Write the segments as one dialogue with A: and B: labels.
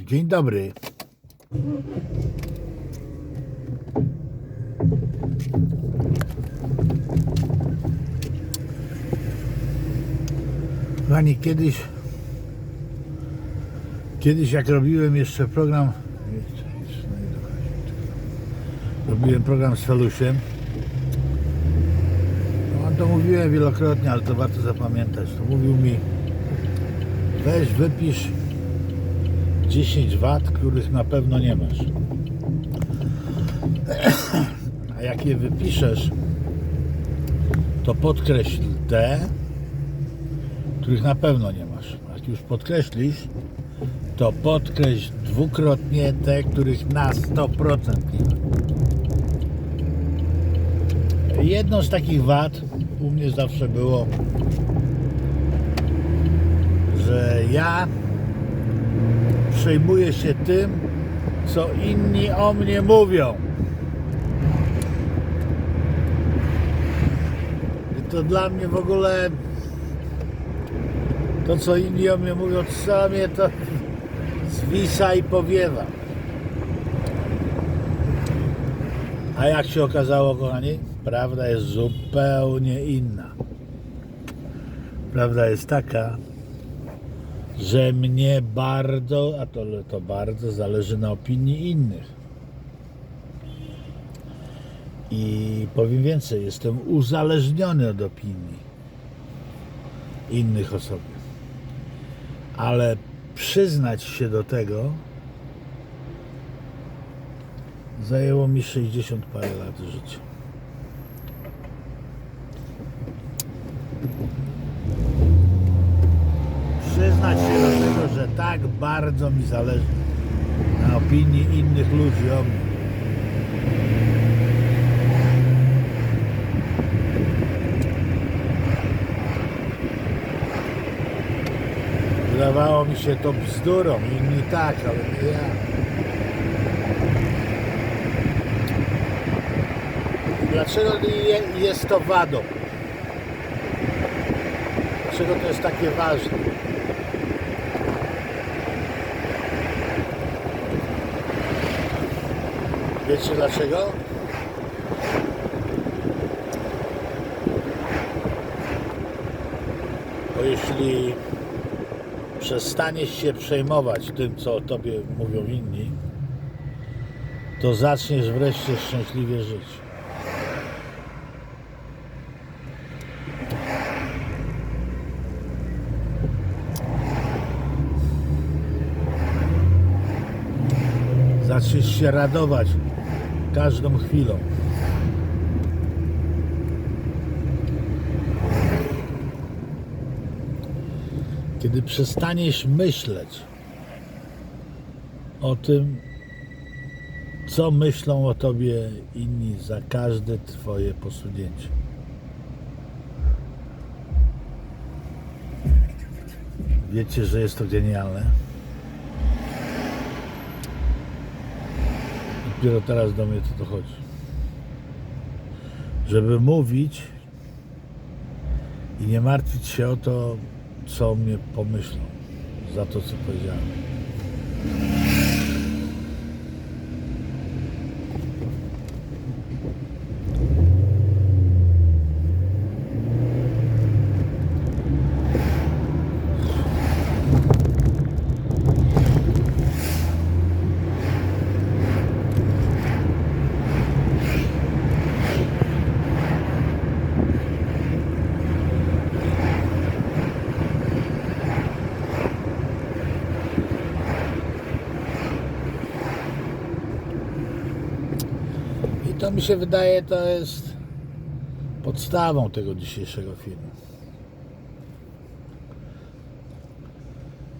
A: Dzień dobry. Kochani, kiedyś kiedyś jak robiłem jeszcze program robiłem program z Felusiem no, to mówiłem wielokrotnie, ale to warto zapamiętać to mówił mi weź wypisz 10 wat, których na pewno nie masz. A jak je wypiszesz, to podkreśl te, których na pewno nie masz. Jak już podkreślisz, to podkreśl dwukrotnie te, których na 100% nie ma. Jedną z takich wad u mnie zawsze było, że ja przejmuję się tym, co inni o mnie mówią. I to dla mnie w ogóle to, co inni o mnie mówią, co to zwisa i powiewa. A jak się okazało, kochani, prawda jest zupełnie inna. Prawda jest taka, że mnie bardzo, a to, to bardzo zależy na opinii innych. I powiem więcej, jestem uzależniony od opinii innych osób. Ale przyznać się do tego zajęło mi 60 parę lat życia. Przyznać się do tego, że tak bardzo mi zależy na opinii innych ludzi o mnie. Wydawało mi się to bzdurą, inni tak, ale nie ja. Dlaczego je- jest to wadą? Dlaczego to jest takie ważne? Wiecie dlaczego? Bo jeśli przestaniesz się przejmować tym, co o tobie mówią inni, to zaczniesz wreszcie szczęśliwie żyć. Zaczniesz się radować każdą chwilą. Kiedy przestaniesz myśleć o tym, co myślą o tobie inni za każde twoje posunięcie. Wiecie, że jest to genialne? Dopiero teraz do mnie to dochodzi. Żeby mówić i nie martwić się o to, co mnie pomyślą za to, co powiedziałem. To mi się wydaje, to jest podstawą tego dzisiejszego filmu.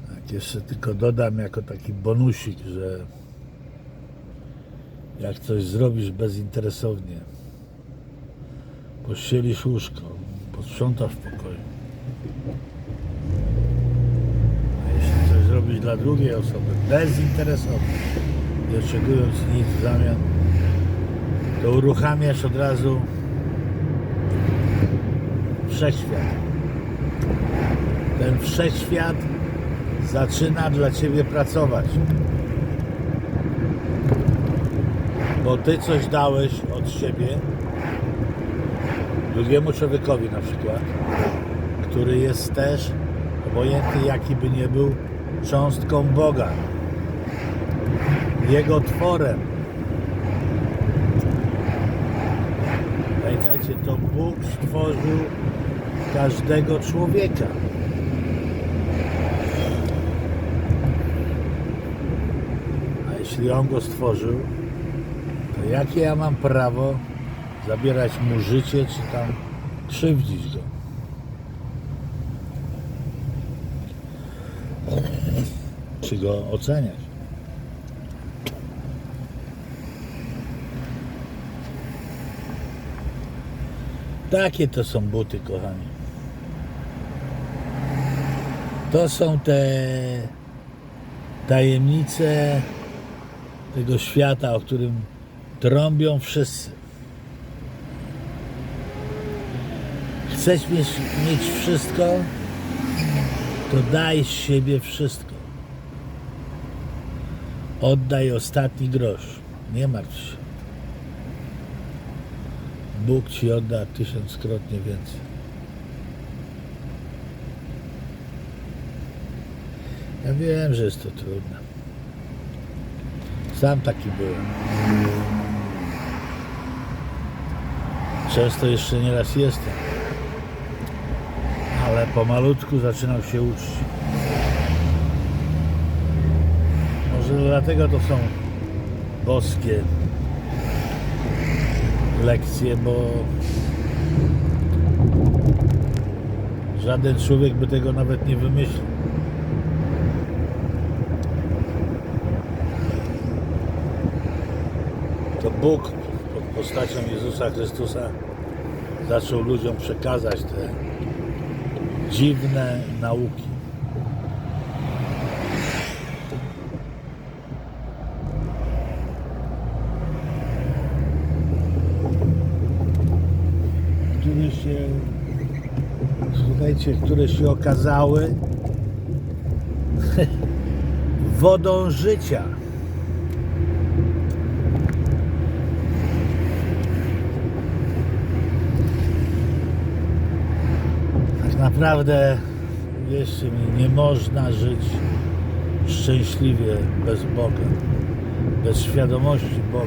A: Tak, jeszcze tylko dodam jako taki bonusik, że jak coś zrobisz bezinteresownie, pościelisz łóżko, posprzątasz w pokoju, a jeśli coś zrobisz dla drugiej osoby bezinteresownie, nie oczekując nic w zamian, to uruchamiasz od razu wszechświat. Ten wszechświat zaczyna dla ciebie pracować. Bo ty coś dałeś od siebie drugiemu człowiekowi na przykład, który jest też, obojętny jaki by nie był, cząstką Boga. Jego tworem. Pamiętajcie, to Bóg stworzył każdego człowieka. A jeśli On go stworzył, to jakie ja mam prawo zabierać mu życie, czy tam krzywdzić go? Czy go oceniać? Takie to są buty, kochani. To są te tajemnice tego świata, o którym trąbią wszyscy. Chcesz mieć, mieć wszystko, to daj z siebie wszystko. Oddaj ostatni grosz. Nie martw się. Bóg ci odda tysiąckrotnie więcej. Ja wiem, że jest to trudne. Sam taki byłem. Często jeszcze nieraz jestem. Ale pomalutku zaczynam się uczyć. Może dlatego to są boskie lekcje, bo żaden człowiek by tego nawet nie wymyślił. To Bóg pod postacią Jezusa Chrystusa zaczął ludziom przekazać te dziwne nauki. które się, które się okazały wodą życia. Tak naprawdę, mi, nie można żyć szczęśliwie bez Boga, bez świadomości Boga.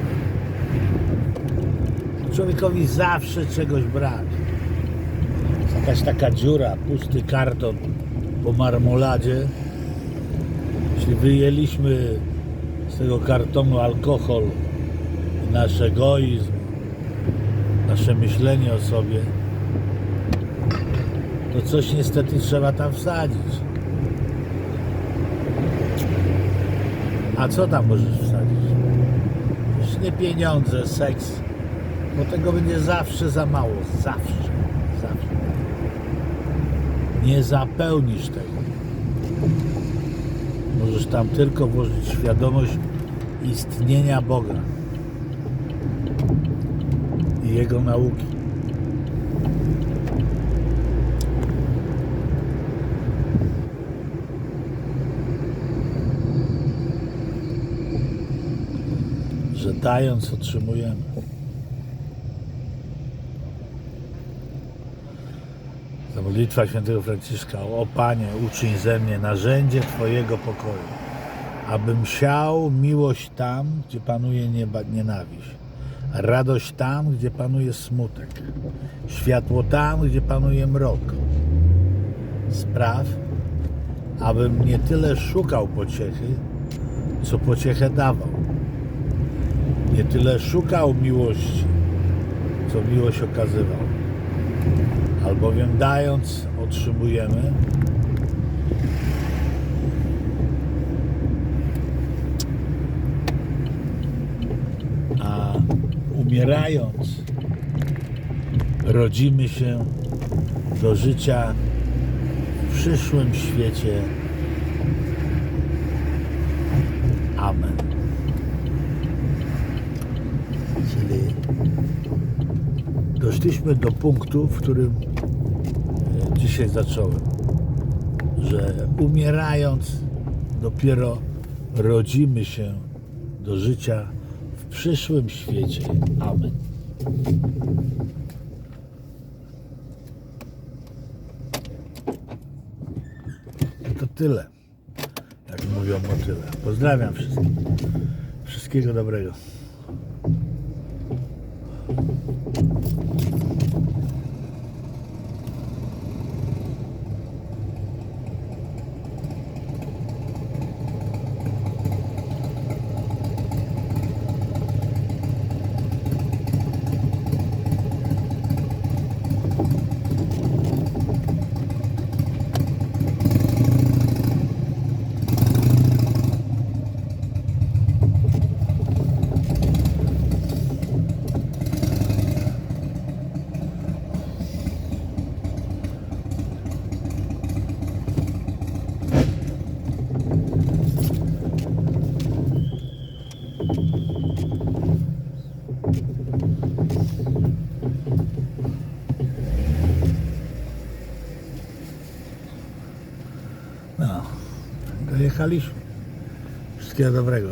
A: Człowiekowi zawsze czegoś brak. Jakaś taka dziura, pusty karton po marmoladzie. Jeśli wyjęliśmy z tego kartonu alkohol, i nasz egoizm, nasze myślenie o sobie, to coś niestety trzeba tam wsadzić. A co tam możesz wsadzić? Nie pieniądze, seks, bo tego będzie zawsze za mało. Zawsze. Nie zapełnisz tego. Możesz tam tylko włożyć świadomość istnienia Boga i Jego nauki. Że dając otrzymujemy. Modlitwa świętego Franciszka. O Panie, uczyń ze mnie narzędzie Twojego pokoju, abym siał miłość tam, gdzie panuje nienawiść, radość tam, gdzie panuje smutek, światło tam, gdzie panuje mrok. Spraw, abym nie tyle szukał pociechy, co pociechę dawał. Nie tyle szukał miłości, co miłość okazywał albowiem dając otrzymujemy. A umierając rodzimy się do życia w przyszłym świecie. Amen. Czyli doszliśmy do punktu, w którym dzisiaj zacząłem, że umierając dopiero rodzimy się do życia w przyszłym świecie. Amen. To tyle, jak mówią motyle. Pozdrawiam wszystkich. Wszystkiego dobrego. No, dojechaliśmy. Wszystkiego dobrego.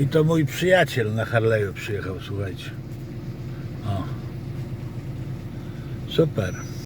A: I to mój przyjaciel na Harley'u przyjechał, słuchajcie. O. Super.